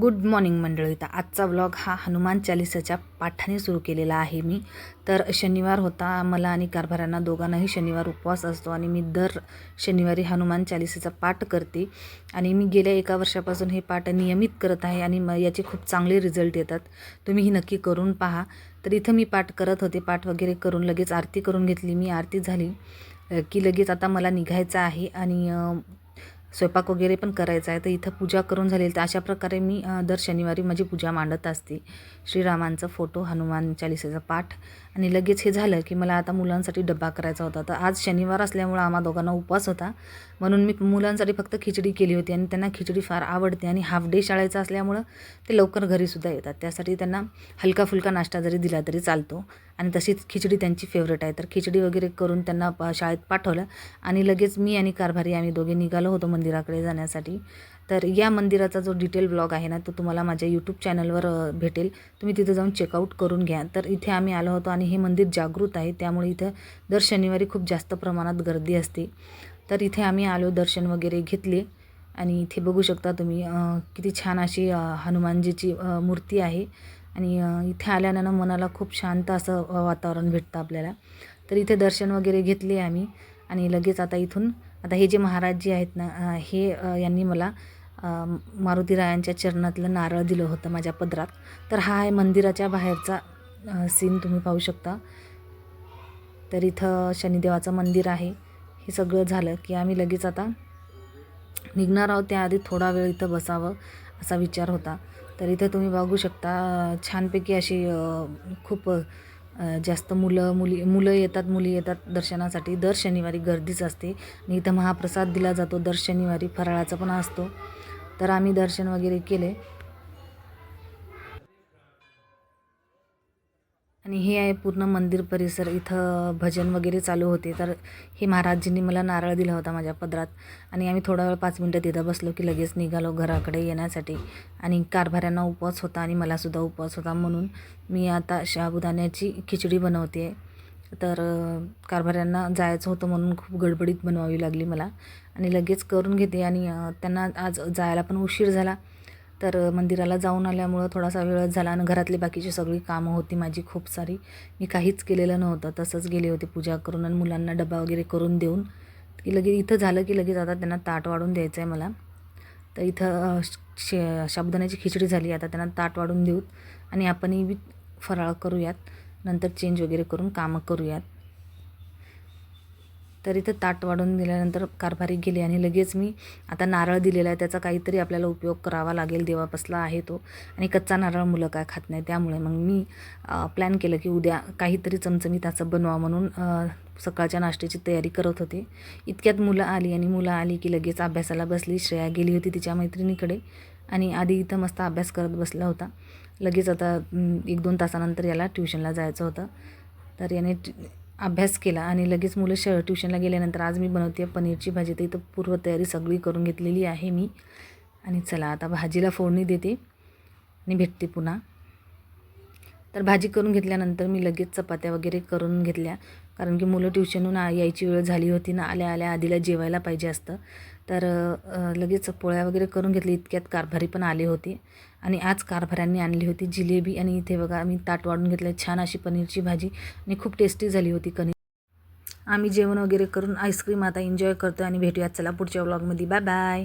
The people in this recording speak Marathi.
गुड मॉर्निंग मंडळी. तर आजचा व्लॉग हा हनुमान चालिसाच्या पाठाने सुरू केलेला आहे मी. तर शनिवार होता मला आणि कारभारांना दोघांनाही शनिवार उपवास असतो आणि मी दर शनिवारी हनुमान चालिसाचा पाठ करते. आणि मी गेल्या एका वर्षापासून हे पाठ नियमित करत आहे आणि म याचे खूप चांगले रिझल्ट येतात. तुम्हीही नक्की करून पहा. तर इथं मी पाठ करत होते पाठ वगैरे करून लगेच आरती करून घेतली. मी आरती झाली की लगेच आता मला निघायचं आहे. आणि स्वयंपाक वगैरे पण करायचा आहे. तर इथं पूजा करून झालेली तर अशा प्रकारे मी दर शनिवारी माझी पूजा मांडत असते. श्रीरामांचा फोटो हनुमान चालिसेचा पाठ आणि लगेच हे झालं की मला आता मुलांसाठी डब्बा करायचा होता. तर आज शनिवार असल्यामुळं आम्हा दोघांना उपवास होता. म्हणून मी मुलांसाठी फक्त खिचडी केली होती आणि त्यांना खिचडी फार आवडते आणि हाफ डे शाळेचा असल्यामुळं ते लवकर घरीसुद्धा येतात. त्यासाठी त्यांना हलका फुलका नाश्ता जरी दिला तरी चालतो. आणि तशीच खिचडी त्यांची फेवरेट आहे. तर खिचडी वगैरे करून त्यांना शाळेत पाठवलं. आणि लगेच मी आणि कारभारी आम्ही दोघे निघालो होतो मंदिराकडे जाण्यासाठी. तर या मंदिराचा जो डिटेल ब्लॉग आहे ना तो तुम्हाला माझ्या यूट्यूब चॅनलवर भेटेल. तुम्ही तिथं जाऊन चेकआउट करून घ्या. तर इथे आम्ही आलो होतो आणि हे मंदिर जागृत आहे. त्यामुळे इथं दर शनिवारी खूप जास्त प्रमाणात गर्दी असते. तर इथे आम्ही आलो दर्शन वगैरे घेतले. आणि इथे बघू शकता तुम्ही किती छान अशी हनुमानजीची मूर्ती आहे. आणि इथे आल्यानं मनाला खूप शांत असं वातावरण भेटतं आपल्याला. तर इथे दर्शन वगैरे घेतले आम्ही. आणि लगेच आता इथून आता हे जे महाराज जी आहेत ना हे यांनी मला मारुतीरायांच्या चरणातलं नारळ दिलं होतं माझ्या पदरात. तर हा आहे मंदिराच्या बाहेरचा सीन तुम्ही पाहू शकता. तर इथं शनिदेवाचं मंदिर आहे. हे सगळं झालं की आम्ही लगेच आता निघणार आहोत. त्याआधी थोडा वेळ इथं बसावं असा विचार होता. तर इथं तुम्ही बघू शकता छानपैकी अशी खूप जास्त मुलं मुली मुलं येतात मुली येतात दर्शनासाठी. दर शनिवारी गर्दीच असते. आणि इथं महाप्रसाद दिला जातो दर शनिवारी फराळाचा पण असतो. तर आम्ही दर्शन वगैरे केले. आणि हे आहे पूर्ण मंदिर परिसर. इथं भजन वगैरे चालू होते. तर हे महाराजजींनी मला नारळ दिला होता माझ्या पदरात. आणि आम्ही थोडा वेळ पाच मिनटं तिथं बसलो की लगेच निघालो घराकडे येण्यासाठी. आणि कारभाऱ्यांना उपवास होता आणि मलासुद्धा उपवास होता म्हणून मी आता शाबुदाण्याची खिचडी बनवते. तर कारभाऱ्यांना जायचं होतं म्हणून खूप गडबडीत बनवावी लागली मला. आणि लगेच करून घेते आणि त्यांना आज जायला पण उशीर झाला. तर मंदिराला जाऊन आल्यामुळं थोडासा वेळच झाला आणि घरातली बाकीची सगळी कामं होती माझी खूप सारी. मी काहीच केलेलं नव्हतं तसंच गेले होते पूजा करून आणि मुलांना डबा वगैरे करून देऊन. की लगेच इथं झालं की लगेच आता त्यांना ताट वाढून द्यायचं आहे मला. तर इथं शे साबुदाण्याची खिचडी झाली आता त्यांना ताट वाढून देऊत आणि आपणही बी फराळ करूयात. नंतर चेंज वगैरे करून कामं करूयात. तर इथं ताट वाढून दिल्यानंतर कारभारी गेली आणि लगेच मी आता नारळ दिलेला आहे. त्याचा काहीतरी आपल्याला उपयोग करावा लागेल. देवापासला आहे तो. आणि कच्चा नारळ मुलं काय खात नाही त्यामुळे मग मी प्लॅन केलं की उद्या काहीतरी चमचमीत असं बनवा म्हणून सकाळच्या नाश्त्याची तयारी करत होते. इतक्यात मुलं आली आणि मुलं आली की लगेच अभ्यासाला बसली. श्रेया गेली होती तिच्या मैत्रिणीकडे आणि आधी इथं मस्त अभ्यास करत बसला होता. लगेच आता एक दोन तासानंतर याला ट्युशनला जायचं होतं. तर याने अभ्यास केला आणि लगेच मुलं श ट्युशनला गेल्यानंतर आज मी बनवते पनीरची भाजी. तर इथं पूर्वतयारी सगळी करून घेतलेली आहे मी. आणि चला आता भाजीला फोडणी देते आणि भेटते पुन्हा. तर भाजी करून घेतल्यानंतर मी लगेच चपात्या वगैरे करून घेतल्या. कारण की मुलं ट्युशनहून यायची वेळ झाली होती ना आल्या आल्या आधीला जेवायला पाहिजे असतं. तर लगेच पोळ्या वगैरे करून घेतली. इतक्यात कारभारी पण आले होते. आणि आज कारभाऱ्यांनी आणली होती जिलेबी आणि इथे बघा मी ताट वाढून घेतलं छान अशी पनीरची भाजी आणि खूप टेस्टी झाली होती कणी. आम्ही जेवण वगैरे करून आईस्क्रीम आता एन्जॉय करतो आणि भेटूयात चला पुढच्या व्लॉगमध्ये बाय बाय